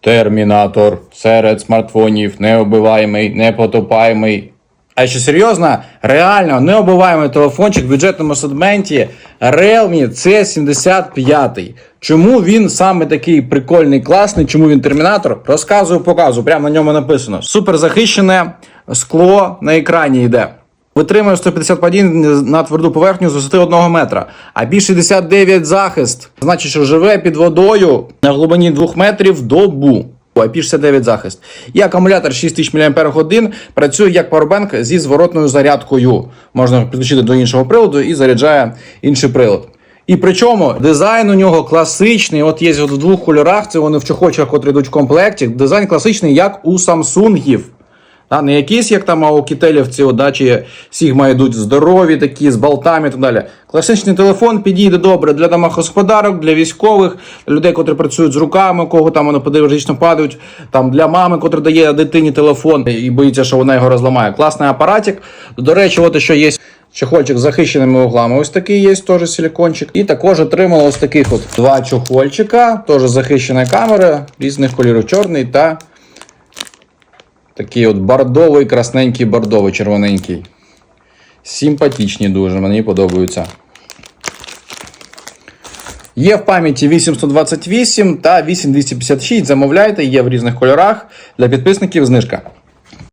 Термінатор серед смартфонів, необиваємий, непотопаємий. А що серйозно, реально необиваємий телефончик в бюджетному сегменті Realme C75. Чому він саме такий прикольний, класний, чому він термінатор? Розказую, показую. Прямо на ньому написано. Супер захищене скло на екрані йде. Витримує 150 падінь на тверду поверхню з висоти 1 метра, а B69 захист. Значить, що живе під водою на глибині 2 метрів добу. IP69 захист. І акумулятор 6000 мАч працює як пауербанк зі зворотною зарядкою. Можна підключити до іншого приладу і заряджає інший прилад. І причому дизайн у нього класичний. От є в двох кольорах. Це вони в чохочах, котрі йдуть в комплекті. Дизайн класичний, як у Самсунгів. Та, не якісь, як там а у кітелівці, да, Сігма йдуть здорові, такі з болтами і так далі. Класичний телефон підійде добре для домогосподарок, для військових, для людей, котрі працюють з руками, кого там вони подивично падають, там для мами, котра дає дитині телефон і боїться, що вона його розламає. Класний апаратик. До речі, от ще є. Чохольчик з захищеними углами. Ось такий є, теж силікончик. І також отримала ось таких от два чохольчика, теж з захищеною камерою, різних кольорів, чорний та Такий от бордовий, красненький, бордовий, червоненький. Симпатичні дуже, мені подобаються. Є в пам'яті 828 та 8256. Замовляйте, є в різних кольорах. Для підписників знижка.